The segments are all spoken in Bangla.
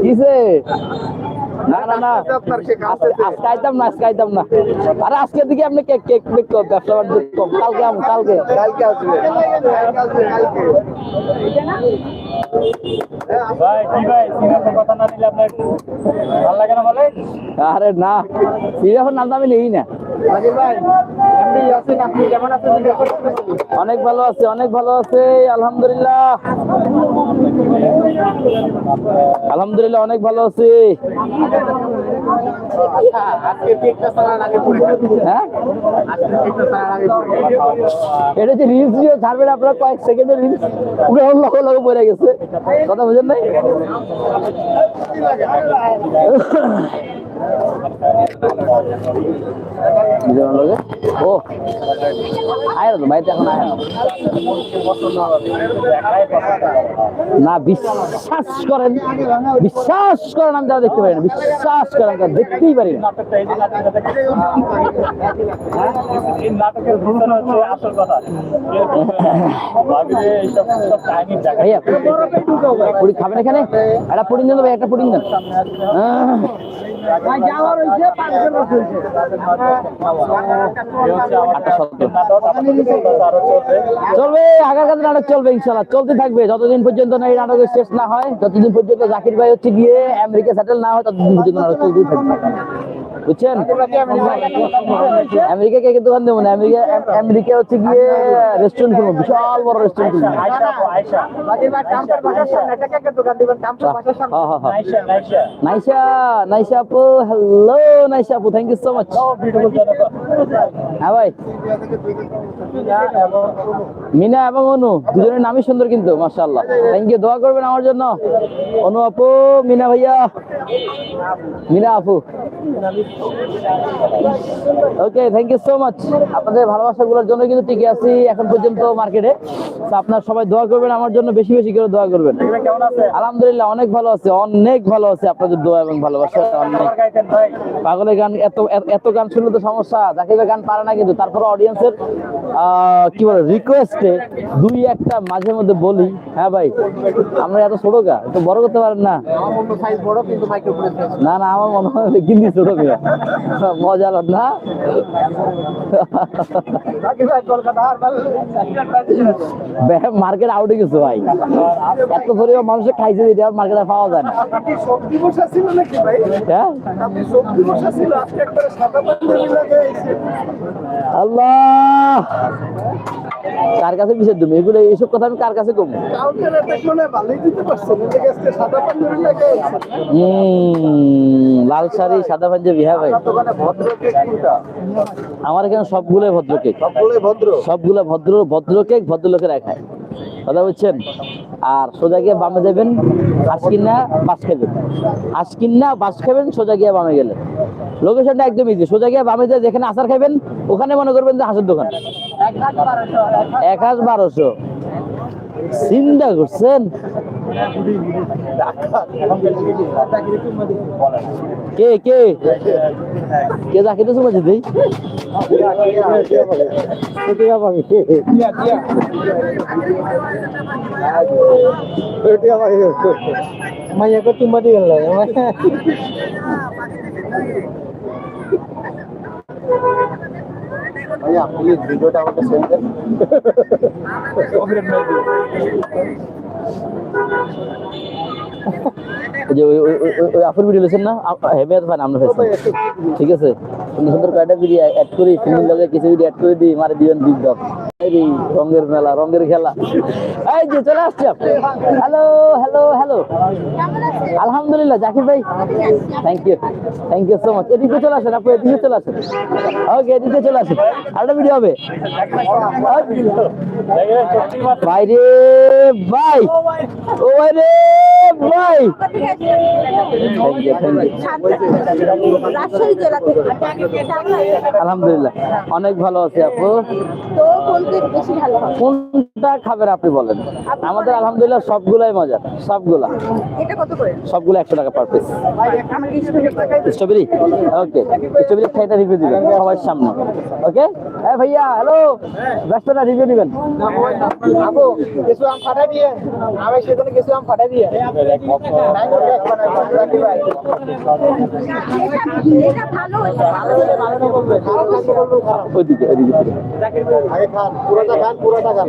কিসে? না না না। আজকে আইতাম না, আজকে আইতাম না। আরে, আজকের দিকে আপনি কেক কেক বেক কর, ব্যবসা বাণিজ্য কম কালকে আম, কালকে। কালকে আসবে কালকে আসবে ভাই আরে না নাম আমি নেই না। অনেক ভালো আছে অনেক ভালো আছে আলহামদুলিল্লাহ। আলহামদুলিল্লাহ অনেক ভালো আছি। হ্যাঁ? এটা যে রিলস ছাড়বেন আপনার কয়েক সেকেন্ডের রিলস লগ লগ পড়ে গেছে। কথা বুঝেন নাই? ও আয় তো ভাই না, বিশ্বাস করেন বিশ্বাস করেন, আমি তারা দেখতে পারি না, বিশ্বাস করেন দেখতেই পারি না। পুরি খাবেন এখানে? একটা পুডিং দেন ভাই, একটা পুডিং দেন। চলবে আগার কাছে নাটক চলবে ইনশাল্লাহ চলতে থাকবে, যতদিন পর্যন্ত না এই নাটকের শেষ না হয় যতদিন পর্যন্ত জাকির ভাই হচ্ছে গিয়ে আমেরিকা সেটেল না হয়, ততদিন পর্যন্ত নাটক চলতেই থাকবে। বুঝছেন? আমেরিকা কে দোকান দেবো না। আমেরিকা আমেরিকা হচ্ছে গিয়ে রেস্টুরেন্ট খুলবো বিশাল বড় রেস্টুরেন্ট খুলবো হ্যাঁ হ্যাঁ হ্যাঁ নাইশা নাইশা আপু হ্যালো নাইশা আপু থ্যাংক ইউ সো মাচ হ্যাঁ ভাই। মিনা এবং অনু দুজনের নামই সুন্দর কিন্তু মাশাআল্লাহ। থ্যাংক ইউ দোয়া করবেন আমার জন্য। অনু আপু মিনা ভাইয়া। মিনা আপু। Okay thank you so much আপনাদের ভালোবাসাগুলোর জন্য কিন্তু টিকে আছি এখন পর্যন্ত মার্কেটে। তো আপনার সবাই দোয়া করবেন আমার জন্য বেশি বেশি করে দোয়া করবেন। আলহামদুলিল্লাহ অনেক ভালো আছে অনেক ভালো আছে আপনাদের দোয়া এবং ভালোবাসা অনেক। পাগলের গান এত এত- এত গান শুনলে তো সমস্যা জাকিবের গান পারে না কিন্তু তারপরে অডিয়েন্সের কি বলে রিকোয়েস্টে দুই একটা মাঝে মধ্যে বলি। হ্যাঁ ভাই আমরা এত ছোট গা একটু বড় করতে পারেন না। না না আমার মনে হয় কিন্তু ছোট মেয়ে মজা হলো না? মার্কেট আউটে গেছে ভাই। এত পরিমাণ মানুষের খাইছে যেটা মার্কেটে পাওয়া যায় না। সবজি বসা ছিল নাকি ভাই? হ্যাঁ? সবজি বসা ছিল আজকে একবারে সাদা আল্লাহ! কার কাছে বিষয় তুমি? এগুলো এইসব কথা আমি কার কাছে কমবো লাগাইছে লাল শাড়ি সাদা পাঞ্জাবি হ্যাঁ ভাই। আমার এখানে সবগুলোই ভদ্র কেক। সবগুলো ভদ্র ভদ্র কেক ভদ্র লোকেরা খায়। কথা বুঝছেন? আর সোজা গিয়ে বামে যাবেন হাঁস কিনা বাস খাবেন। হাঁস না বাস খাবেন সোজা গিয়ে বামে গেলে লোকেশনটা একদম ইজি সোজা গিয়ে বামে যায় যেখানে আচার খাবেন ওখানে মনে করবেন যে হাঁসের দোকান। এক হাজার বারোশো। চিন্তা করছেন? কে কে? কে যাকে তো শুনেছি তুই? মাইয়া কো তুমি গেল ভাইয়া প্লিজ ভিডিওটা আমাকে সেন্ড দেন? যে ওই ওই ওই- ওই- ওই আফুর ভিডিও লেছেন না? হেমে ফান আমরা ফেসে ঠিক আছে? সুন্দর সুন্দর কয়টা ভিডিও অ্যাড করি? ফিল্ম লাগে কিছু ভিডিও অ্যাড করে দিই মারে দিবেন বিগ রঙের মেলা, রঙের খেলা। এই যে চলে আসছে হ্যালো হ্যালো হ্যালো আলহামদুলিল্লাহ, জাকির ভাই। Thank you thank you so much এদিকে চলে আসেন আপু, এদিকে চলে আসেন। ওকে এদিকে চলে আসেন। আরেকটা ভিডিও হবে। বাইরে, ভাই। ও বাইরে, ভাই। আলহামদুলিল্লাহ। অনেক ভালো আছে আপু। কোনটা খাবেন আপনি বলেন? আমাদের আলহামদুলিল্লাহ সবগুলাই মজা সবগুলা। এটা কত করে? সবগুলো একশো টাকা per piece strawberry okay strawberry? খাইটা review দিবেন সবার সামনে। ওকে হ্যাঁ ভাইয়া হ্যালো ব্যস্তটা রিভিউ দিবেন। আপু কিছু আম ফাটাই দিয়ে। আমি সেখানে কিছু আম ফাটাই দিয়ে। ওইদিকে ওইদিকে। আগে খান পুরোটা খান পুরোটা খান।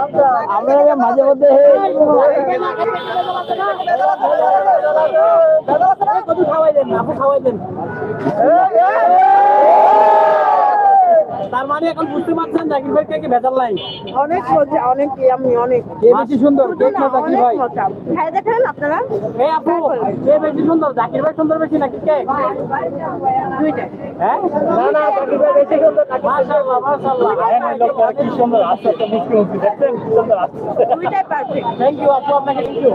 আস্তে মাঝে মধ্যে খাওয়াই দেন একটু খাওয়াই দেন আমরা তার মানে এখন বুঝতে পারছেন জাকির ভাই কে ভেজাল নাই। অনেক মজা অনেক আমি অনেক। কে বেশি সুন্দর কেক না জাকির ভাই? খাই দেখেন আপনারা? এই আপু কে বেশি সুন্দর জাকির ভাই সুন্দর বেশি নাকি কেক দুইটা। হ্যাঁ? না না জাকির ভাই বেশি সুন্দর মাশাআল্লাহ মাশাআল্লাহ। হ্যাঁ লোক কি সুন্দর আসছে তো মিষ্টি দেখছেন কি সুন্দর আসছে দুইটাই পারফেক্ট থ্যাংক ইউ আপু আপনাকে থ্যাংক ইউ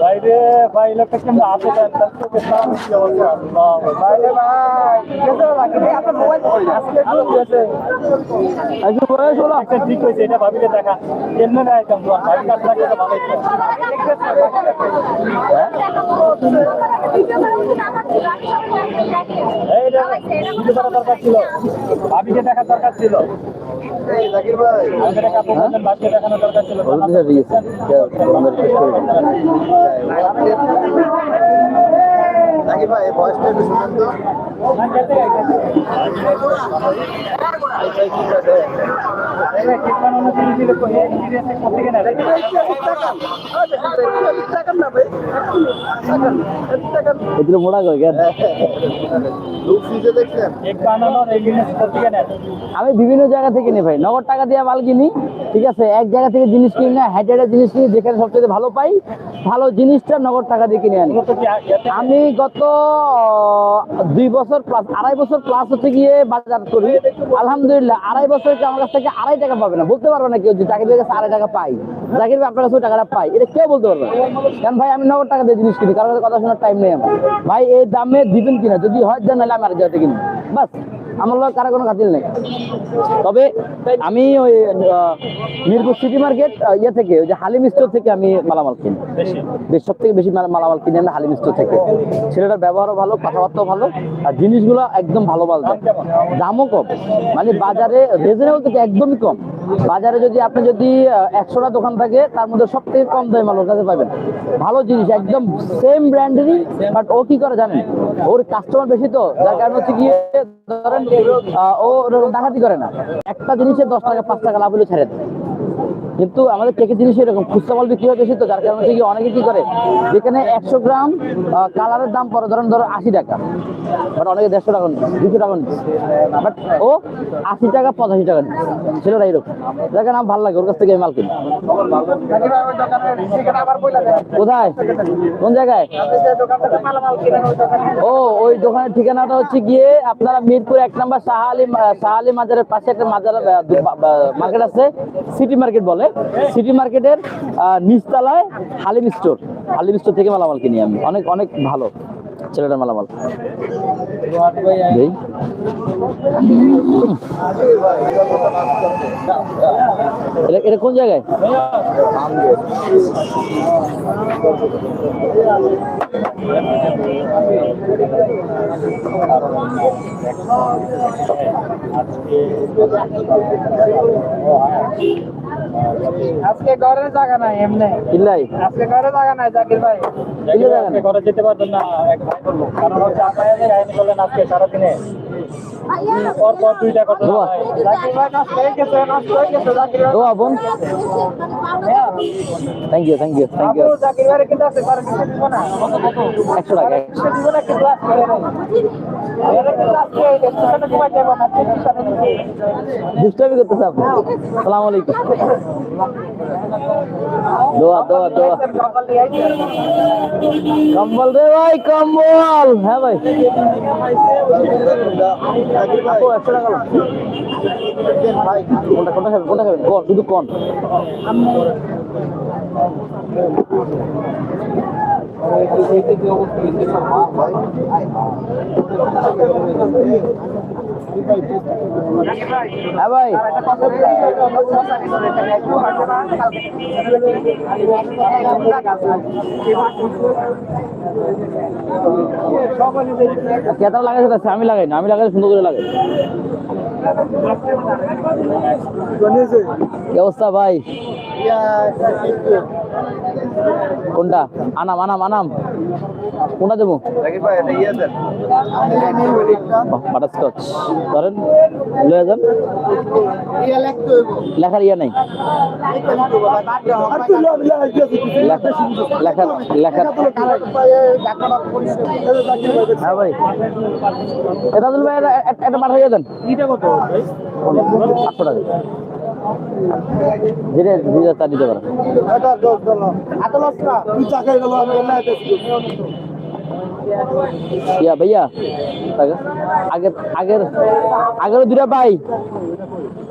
ভাই রে ভাই লোকটা কেমন আছে তার তো কেমন কি আল্লাহ ভাই রে ভাই। কেসে লাগে আপনার মোবাইল আজকে একটা ঠিক হয়েছে এটা ভাবিলে দেখা। কেমনে না একদম লাগে তো করা দরকার ছিল। ভাবিকে দেখা দরকার ছিল। এই জাকির ভাই আমাকে দেখা আপু বললেন দরকার ছিল। আমি বিভিন্ন জায়গা থেকে নিই ভাই। নগদ টাকা দিয়ে মাল কিনি, ঠিক আছে? এক জায়গা থেকে জিনিস কিনি না হেঁটে জিনিস কিনি, যেখানে সবচেয়ে ভালো পাই, ভালো জিনিসটা নগদ টাকা দিয়ে কিনে আনি। আমি গত দুই বছর প্লাস আড়াই বছর প্লাস হচ্ছে গিয়ে বাজার করি। আলহামদুলিল্লাহ, আড়াই বছর আমার কাছ থেকে আড়াই টাকা পাবে না। বলতে পারবে না কেউ যে ভাইয়ের কাছে আড়াই টাকা পাই। জাকির আপনার কাছে টাকাটা পাই। এটা কেউ বলতে পারবে কারণ ভাই, আমি নগদ টাকা দিয়ে জিনিস কিনি কারোর কথা শোনার টাইম নেই আমার। ভাই, এই দামে দিবেন কিনা? যদি হয় নাহলে আমি আর জায়গাতে কিনি বাস। আমার লোক কারও কোনো খাতির নেই। তবে আমি ওই মিরপুর সিটি মার্কেট ইয়ে থেকে ওই যে হালিম স্টোর থেকে আমি মালামাল কিনি। বেশি? সব থেকে বেশি মালামাল কিনে আমি হালিম স্টোর থেকে। ছেলেটার ব্যবহারও ভালো কথাবার্তাও ভালো আর জিনিসগুলো একদম ভালো ভালো দামও কম। মানে বাজারে রিজনেবল থেকে একদমই কম। বাজারে যদি আপনি যদি একশোটা দোকান থাকে তার মধ্যে সব থেকে কম দামে মাল ওর কাছে পাবেন। ভালো জিনিস একদম সেম ব্র্যান্ডেরই বাট ও কি করে জানেন? ওর কাস্টমার বেশি তো যার কারণে হচ্ছে গিয়ে ধরেন ও ডাকাতি করে না। একটা জিনিসের দশ টাকা পাঁচ টাকা লাভ হলে ছেড়ে দেয়। কিন্তু আমাদের কেকের জিনিস এরকম খুচরা মাল বিক্রি হয় বেশি তো, যার কারণে কি অনেকে কি করে? যেখানে একশো গ্রাম কালারের দাম পড়ে, ধরেন, ধরো আশি টাকা। বাট অনেকে দেড়শো টাকা দুশো টাকা বাট ও আশি টাকা, পঁচাশি টাকা ছেলেটা এরকম। দেখেন, আমার ভালো লাগে, ওর কাছ থেকে মাল কিনি। কোথায়? কোন জায়গায়? ও, ওই দোকানের ঠিকানাটা হচ্ছে গিয়ে আপনারা মিরপুর এক নম্বর শাহ আলী শাহ আলী মাজারের পাশে একটা মাজার মার্কেট আছে, সিটি মার্কেট বলে। সিটি মার্কেটের নিচতলায় হালিম স্টোর। হালিম স্টোর থেকে মালামাল কিনি আমি। অনেক অনেক ভালো ছেলেটার মালামাল। এটা কোন জায়গায়? আজকে ঘরের জায়গা নাই এমনি। ইল্লাই? আজকে ঘরে জায়গা নাই জাকির ভাই। আজকে। ঘরে যেতে পারবেন না এক ভাই বলল। কারণ হচ্ছে আপনারা করলেন আজকে সারাদিনে পর পর দুইটা দোয়া বোন। Thank you thank you thank you একশো টাকা। দুষ্টামি করতেছে আপনি। সালাম আলাইকুম। দোয়া দোয়া দোয়া। সকাল দিয়ে আইছে কম্বল রে ভাই কম্বল। হ্যাঁ ভাই। আপু একশো টাকা নাও। কোনটা কোনটা খাবেন কোনটা খাবেন কোন শুধু কোন হ্যাঁ ভাই। কেতার লাগাইছে আমি লাগাই না, আমি লাগাই সুন্দর করে লাগাই। কি অবস্থা ভাই? কোনটা? আনাম আনাম আনাম। কোনটা দেবো? বাটারস্কচ ধরেন লয়ে যান। লেখার ইয়া নাই। হ্যাঁ ভাই। এটা ভাই পাঠিয়ে দেন এটা কত? আটশো টাকা। ধীরে ধীরে তা দিতে পারো। ইয়া ভাইয়া আগের আগের আগের দুটা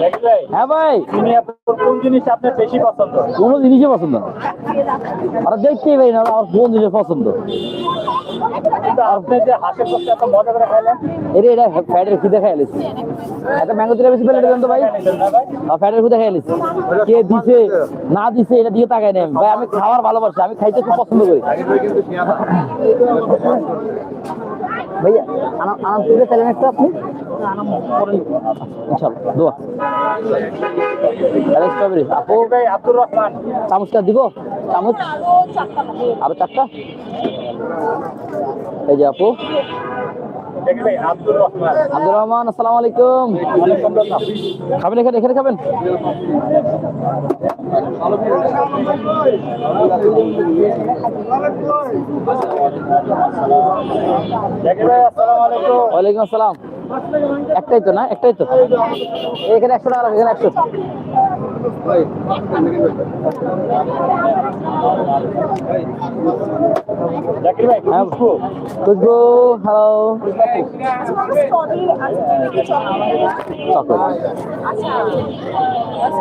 ভাই ভাই। হ্যাঁ ভাই কোন জিনিস আপনার বেশি পছন্দ? কোনো জিনিসই পছন্দ না। আর দেখতেই পাই না আমার কোন জিনিস পছন্দ। কিন্তু আপনি যে হাঁসের করতে এত মজা করে খাইলেন? এরে এটা ফ্যাটের খুদে খাই আলিস একটা ম্যাঙ্গো বেশি পেলে দেন তো ভাই আর ফ্যাটের খুদে খাই আলিস কে দিছে না দিছে এটা দিয়ে তাকাই নেই। ভাই আমি খাবার ভালোবাসি আমি খাইতে খুব পছন্দ করি। ভাইয়া আনাম আনাম তুলে চাইলেন একটা আপনি দোয়া। স্ট্রবেরি। আপু আব্দুর রহমান। চামচটা দিব? চামচ? আরও চারটা? এই যে আপু। আব্দুর রহমান। আসসালামু আলাইকুম। খাবেন এখানে এখানে খাবেন? ওয়ালাইকুম আসসালাম। একটাই তো না? একটাই তো? এখানে একশো টাকা এখানে একশো। খুশবু হ্যালো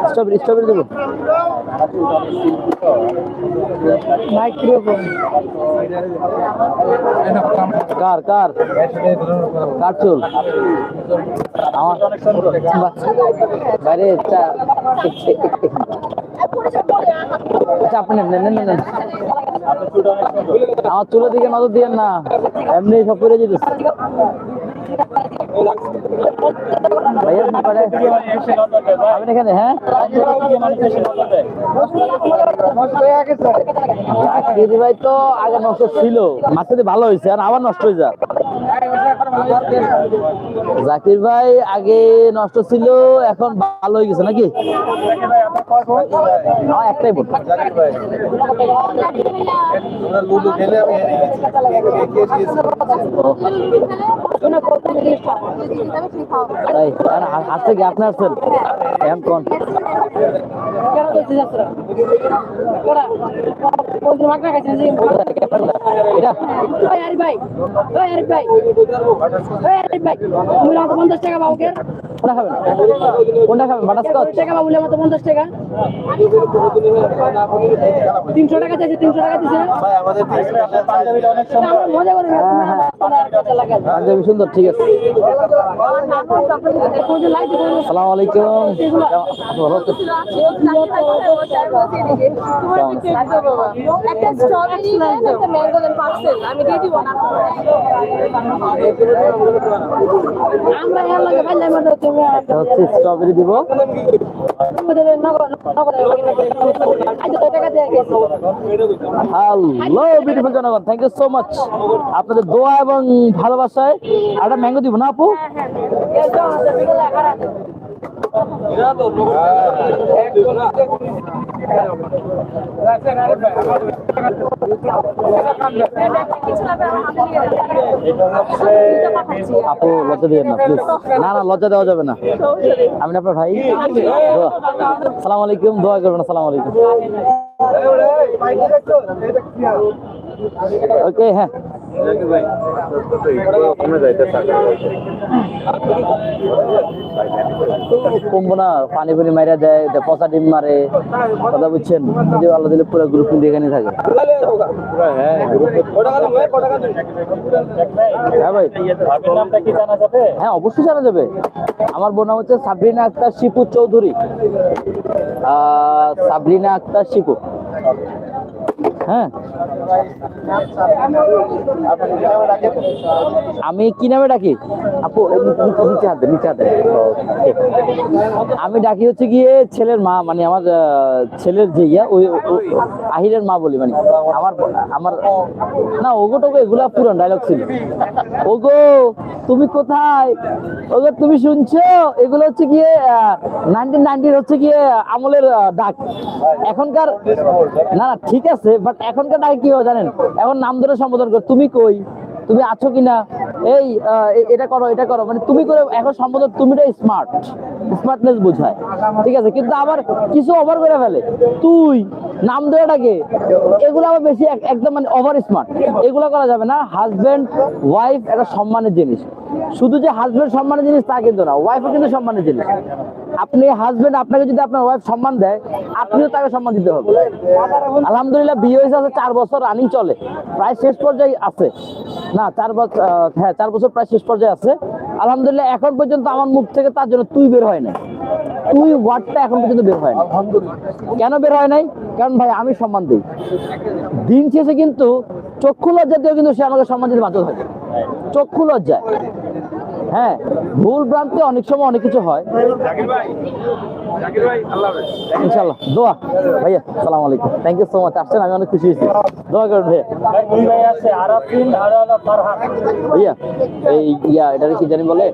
স্ট্রবেরি স্ট্রবেরি দেবো। কার কার? বাইরে সুন্দর আমার চুলের দিকে নজর দিয়েন না। এমনি সব করে যেতেছে। মানে হ্যাঁ মানে ছিল মাঝখানে ভালো হয়েছে আর আবার নষ্ট হয়ে যায় জাকির ভাই আগে নষ্ট ছিল এখন ভালো হয়ে গেছে নাকি একটাই বোন তাই আর হা- হাত থেকে আপনি আসছেন এম কোন? পঞ্চাশ টাকা বাবুকে কোনটা খাবেন? কোনটা খাবেন? বাটারস্কচ? টাকা বাবুলের মতো পঞ্চাশ টাকা? তিনশো টাকা চাইছে তিনশো টাকা দিছে। পাঞ্জাবিটা অনেক সুন্দর আমরা মজা করে পাঞ্জাবি সুন্দর ঠিক আছে। সালাম আলাইকুম। আমরা এর লাগে ভাইলাই হচ্ছে স্ট্রবেরি দিব। হ্যালো বিউটিফুল জনগণ থ্যাংক ইউ সো মাচ আপনাদের দোয়া এবং ভালোবাসায় একটা ম্যাঙ্গো দিব না আপু? এই আপু লজ্জা দিয়ে না প্লিজ না না লজ্জা দেওয়া যাবে না আমি আপনার ভাই। সালাম আলাইকুম দোয়া করবেন সালাম আলাইকুম ওকে হ্যাঁ কমবো না পানি পানি মাইরা দেয় পচা ডিম মারে। কথা বুঝছেন? এই যে আল্লাহ দিলে পুরো গ্রুপ কিন্তু এখানে থাকে। হ্যাঁ ভাই ভাবির নামটা কি জানা যাবে হ্যাঁ অবশ্যই জানা যাবে। আমার বোন নাম হচ্ছে সাবরিনা আক্তার শিপু চৌধুরী। আহ, সাবরিনা আক্তার শিপু। হ্যাঁ। আমি কি নামে ডাকি? আপু নিচে- হাতে, নিচে হাতে। আমি ডাকি হচ্ছে গিয়ে ছেলের মা মানে আমার ছেলের যে ইয়া, ওই আহিরের মা বলি মানে আমার আমার না, ওগো টোগো এগুলা পুরান ডায়লগ ছিল। ওগো তুমি কোথায়? তুমি শুনছো? এগুলো হচ্ছে গিয়ে নাইনটিন নাইনটির হচ্ছে গিয়ে আমলের ডাক। এখনকার, না না, ঠিক আছে বাট এখনকার ডাকে কি হয় জানেন? এখন নাম ধরে সম্বোধন কর। তুমি কই? তুমি আছো কিনা? এই এটা করো এটা করো। মানে তুমি করে, এখন সম্বোধন, তুমিটাই স্মার্ট স্মার্টনেস বোঝায়। ঠিক আছে? কিন্তু আবার কিছু ওভার করে ফেলে। তুই নাম ধরে ডাকে এগুলো আবার বেশি একদম মানে ওভার স্মার্ট এগুলো করা যাবে না। হাজবেন্ড ওয়াইফ একটা সম্মানের জিনিস। শুধু যে হাজবেন্ড সম্মানের জিনিস তা কিন্তু না ওয়াইফও কিন্তু সম্মানের জিনিস। আপনি হাজবেন্ড আপনাকে যদি আপনার ওয়াইফ সম্মান দেয়, আপনিও তাকে সম্মান দিতে হবে। আলহামদুলিল্লাহ বিয়ে হয়েছে আছে চার বছর রানিং চলে। প্রায় শেষ পর্যায়ে আছে। না, চার বছর হ্যাঁ চার বছর প্রায় শেষ পর্যায়ে আছে। আলহামদুলিল্লাহ এখন পর্যন্ত আমার মুখ থেকে তার জন্য তুই বের হয় না তুই ওয়ার্ডটা এখন পর্যন্ত বের হয় না কেন বের হয় নাই? কারণ ভাই আমি সম্মান দিই। দিন শেষে কিন্তু চক্ষু লজ্জা দিয়েও কিন্তু সে আমাকে সম্মান দিতে বাধ্য থাকে চক্ষু লজ্জায়। হ্যাঁ ভুল ভ্রান্তি অনেক সময় অনেক কিছু হয়। ইনশাল্লাহ দোয়া। ভাইয়া সালাম আলাইকুম। থ্যাংক ইউ সো মাচ আসছেন আমি অনেক খুশি হয়েছি। দোয়া করুন ভাইয়া। এই ইয়া এটা কি জানি বলে?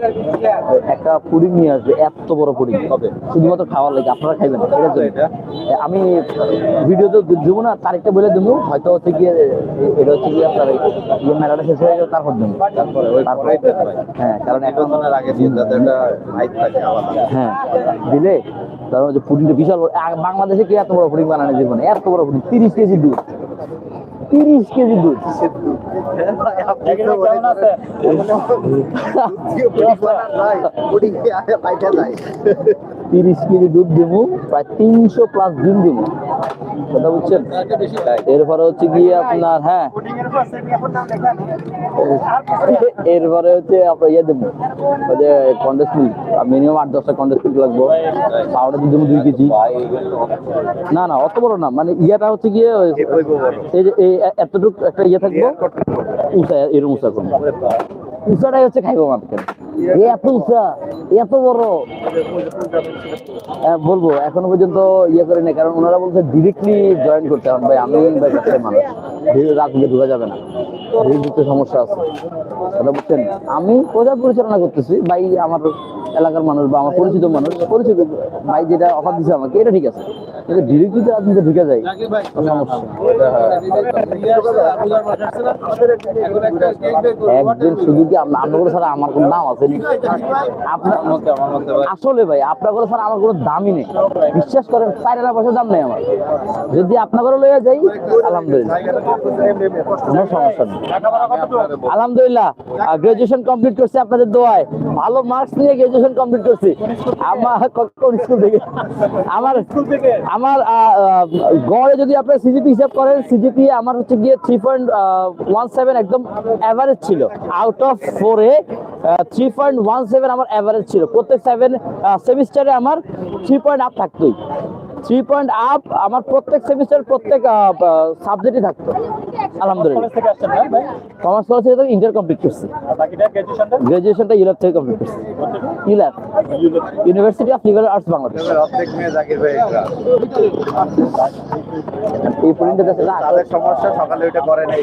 একটা পুডিং নিয়ে আসবে এত বড় পুডিং হবে শুধুমাত্র খাওয়ার লাগে আপনারা খাইবেন ঠিক আছে? আমি ভিডিওতে দেবো না তারিখটা বলে দেবো। হয়তো হচ্ছে গিয়ে এটা হচ্ছে গিয়ে আপনার ইয়ে মেলাটা শেষ হয়ে গেলে তারপর দেবো। তারপরে হ্যাঁ কারণ এখন আগে দিন একটা হ্যাঁ দিলে ধরো যে পুডিংটা বিশাল বড়। বাংলাদেশে কি এত বড় পুডিং বানানো জীবনে? এত বড় পুডিং তিরিশ কেজি দুধ। তিরিশ কেজি দুধ। তিরিশ কেজি দুধ দেবো প্রায় তিনশো প্লাস ডিম দিব কথা বুঝছেন? এরপরে হচ্ছে গিয়ে আপনার হ্যাঁ। এরপরে হচ্ছে আপনার ইয়ে দেবো যে কন্ডেন্স মিল্ক মিনিমাম আট দশটা কন্ডেন্স মিল্ক লাগবো। পাউডার দেবো দুই কেজি। না না, অত বড় না মানে ইয়েটা হচ্ছে গিয়ে এই যে এতটুকু একটা ইয়ে থাকব উঁচা এরকম উঁচা করব। উঁচাটাই হচ্ছে খাইবো মার্কেট এত উঁচা এত বড়। বলব, এখনও পর্যন্ত ইয়ে করে না কারণ ওনারা বলছে ডিরেক্টলি জয়েন করতে হবে। আমি ভাই ব্যবসায়ী মানুষ। দিকে ঢুকা যাবে না। ঢুকতে সমস্যা আছে। কথা বুঝছেন? আমি প্রচার পরিচালনা করতেছি, ভাই, আমার এলাকার মানুষ বা আমার পরিচিত মানুষ, পরিচিত ভাই যেটা অফার দিচ্ছে আমাকে, এটা ঠিক আছে। কিন্তু ডিরেক্ট যদি আপনি তো ঢুকে যায়। একদিন শুধু কি আপনার করে ছাড়া আমার কোনো দাম আছে আসলে ভাই আপনার করে ছাড়া আমার কোনো দামই নেই। বিশ্বাস করেন চার হাজার পয়সা দাম নেই আমার। যদি আপনার করে লইয়া যাই আলহামদুলিল্লাহ। কোনো সমস্যা নেই। আলহামদুলিল্লাহ গ্রাজুয়েশন কমপ্লিট করছি আপনাদের দোয়ায়। ভালো মার্কস নিয়ে গ্রাজুয়েশন কমপ্লিট করছি। আমার কোন স্কুল থেকে? আমার আমার গড়ে যদি আপনি সিজিপি হিসাব করেন সিজিপি আমার হচ্ছে গিয়ে থ্রি পয়েন্ট ওয়ান সেভেন একদম অ্যাভারেজ ছিল। আউট অফ ফোরে থ্রি পয়েন্ট ওয়ান সেভেন আমার অ্যাভারেজ ছিল। প্রত্যেক সেভেন সেমিস্টারে আমার থ্রি পয়েন্ট আপ থাকতোই। থ্রি পয়েন্ট আপ আমার প্রত্যেক সেমিস্টার প্রত্যেক সাবজেক্টই থাকতো। আলহামদুলিল্লাহ। কমার্স কলেজ থেকে ইন্টার কমপ্লিট করছি। গ্রাজুয়েশনটা থেকে কমপ্লিট করছি। ইলার university of liberal arts Bangladesh. এই পুডিংটা দেখে না তাদের সমস্যা সকালে ওইটা করে নাই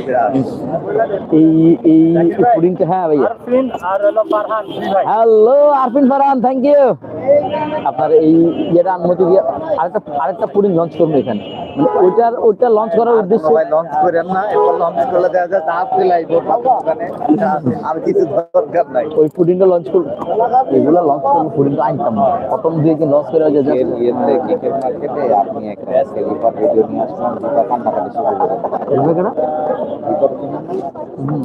এই এই পুডিংটা হ্যাঁ ভাইয়া। Hello Arfin Farhan thank you আপনার এই ইয়েটা অনুমতি দিয়ে আরেকটা আরেকটা পুডিং লঞ্চ করব এখানে মানে ওইটার ওইটা লঞ্চ করার উদ্দেশ্য লঞ্চ করেন না এরপর লঞ্চ করলে দেখা যায় চাপ দিলাইব দোকানে আর কিছু দরকার নাই ওই পুডিংটা লঞ্চ করব এগুলো লঞ্চ করব পুডিংটা আনতাম না প্রথম দিয়ে কি লঞ্চ করে যে এর ইয়েতে কিকের মার্কেটে আপনি একটা সেলিফার ভিডিও নিয়ে আসবেন যেটা কান্নাকাটি শুরু করে এগুলো কেন? হুম।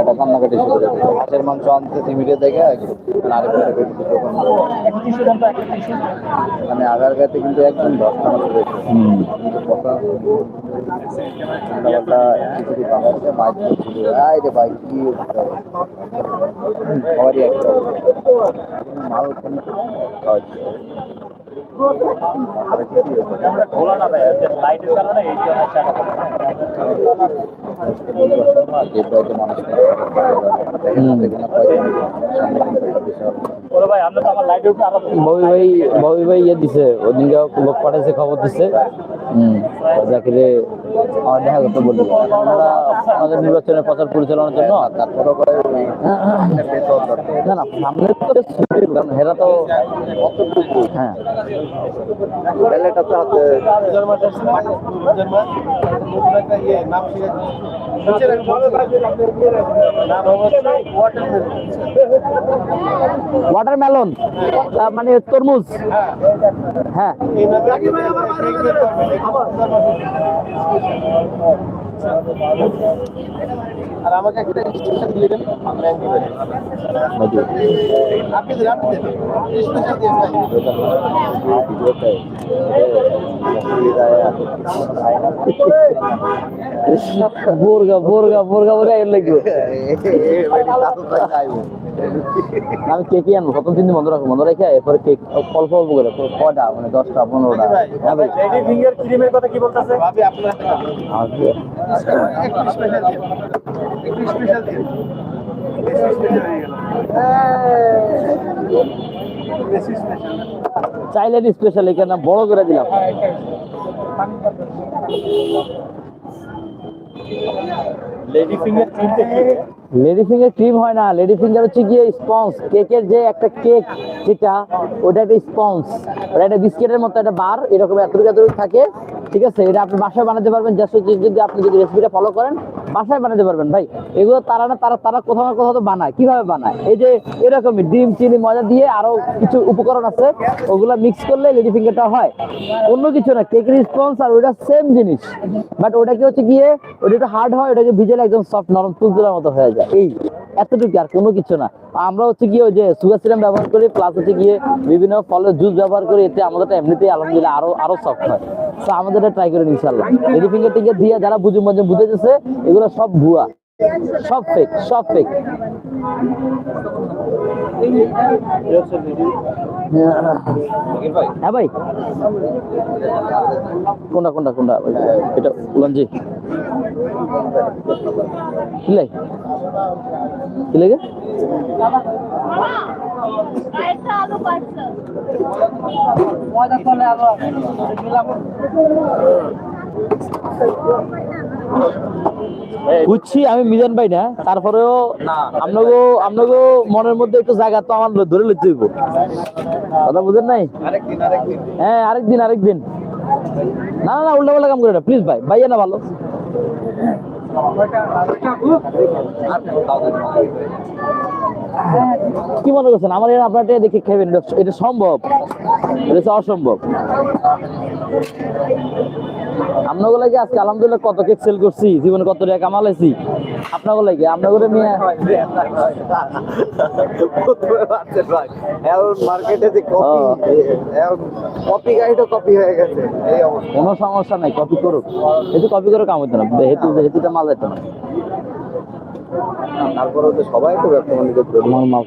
এটা কান্নাকাটি শুরু করে। হাঁসের মাংস আনতে সিমিটে দেখে নারী করে মানে আগার গাতে কিন্তু একদম দশটা মতো রয়েছে কিন্তু কথা খিচুড়ি মাছ খিচুড়ি রে ভাই কি সবারই একটা মাল খাওয়াচ্ছে ভোলা ভাই ভাই ইয়ে দিছে ওদিনকে লোক পাঠাইছে খবর দিছে হুম। জাকিরে আমার দেখা করতে ওনারা আমাদের নির্বাচনের প্রচার পরিচালনার জন্য না না সামনে তো কারণ হেরা তো হ্যাঁ। ওয়াটারমেলন মানে তরমুজ। হ্যাঁ। আর আমাকে একটা স্টেশন দিয়ে দেন ম্যাঙ্গো মজু। আপনি দেন আপনি দেন স্পেশাল দিয়ে বোরগা বোরগা বোরগা বোরগা এর লাগবে খাই আমি কেকই আনব প্রথম তিন দিন বন্ধ রাখব বন্ধ রেখে এরপরে কেক অল্প অল্প করে কটা মানে দশটা পনেরোটা হ্যাঁ ভাই? লেডি ফিঙ্গার ক্রিমের কথা কি বলতেছে? চাইলেন স্পেশাল এখানে বড় করে দিলাম। লেডি ফিঙ্গার ক্রিমটা কি? লেডি ফিঙ্গার ক্রিম হয় না। লেডি ফিঙ্গার হচ্ছে গিয়ে স্পঞ্জ কেকের যে একটা কেক যেটা, ওটা একটা স্পঞ্জ ওটা একটা বিস্কিটের মতো, একটা বার এরকম এতটুকু এতটুকু থাকে। ঠিক আছে? এটা আপনি বাসায় বানাতে পারবেন জাস্ট যদি আপনি যদি রেসিপিটা ফলো করেন, বাসায় বানাতে পারবেন। ভাই, এগুলো তারা না, তারা তারা কোথাও না কোথাও তো বানায়। কীভাবে বানায়? এই যে এরকমই ডিম, চিনি মজা দিয়ে আরও কিছু উপকরণ আছে, ওগুলা মিক্স করলে লেডি ফিঙ্গারটা হয়। অন্য কিছু না কেকের স্পঞ্জ আর ওটা সেম জিনিস। বাট ওটাকে হচ্ছে গিয়ে, ওটা একটু হার্ড হয়, ওটাকে ভিজেলে একদম সফট নরম তুলতুলার মতো হয়ে যায়। এই, এতটুকু আর কোনো কিছু না। আমরা হচ্ছে গিয়ে ওই যে সুগার সিরাম ব্যবহার করি প্লাস হচ্ছে গিয়ে বিভিন্ন ফলের জুস ব্যবহার করি, এতে আমাদের এমনিতেই আলহামদুলিল্লাহ আরও আরও সফট হয়। তো আমাদের ট্রাই করে ইনশাল্লাহ ফিঙ্গার টিঙ্গার দিয়ে, যারা বুঝে মজে এগুলো সব ভুয়া। সব ফেক সব ফেক হ্যাঁ ভাই। কোনটা কোনটা কোনটা? এটা উলানজি কি লাগে? কি লাগে? বুঝছি, আমি মিজান ভাই না, তারপরেও আপনাকে আপনাকে মনের মধ্যে একটু জায়গা তো আমার ধরে লিখতে হইব। কথা বুঝেন নাই? হ্যাঁ আরেকদিন আরেকদিন। না না উল্টা পাল্টা কাম করে না, প্লিজ ভাই, ভাইয়া না ভালো। কি মনে করছেন, আমার এখানে আপনার দেখে খাবেন, এটা- সম্ভব? এটা হচ্ছে অসম্ভব আপনাকে লাগে আজকে আলহামদুলিল্লাহ কত কেক সেল করছি জীবনে কত টাকা কামালাইছি। আপনাকে লাগে আপনাকে নিয়ে মার্কেটে যে কপি। কপি গাইডও কপি হয়ে গেছে এই অবস্থা। কোনো সমস্যা নাই কপি করুক। হেতু কপি করে কাম হতো না হেতু হেতুটা মাল যেত না। তারপরে সবাই তো ব্যবসা বাণিজ্য আমার মাল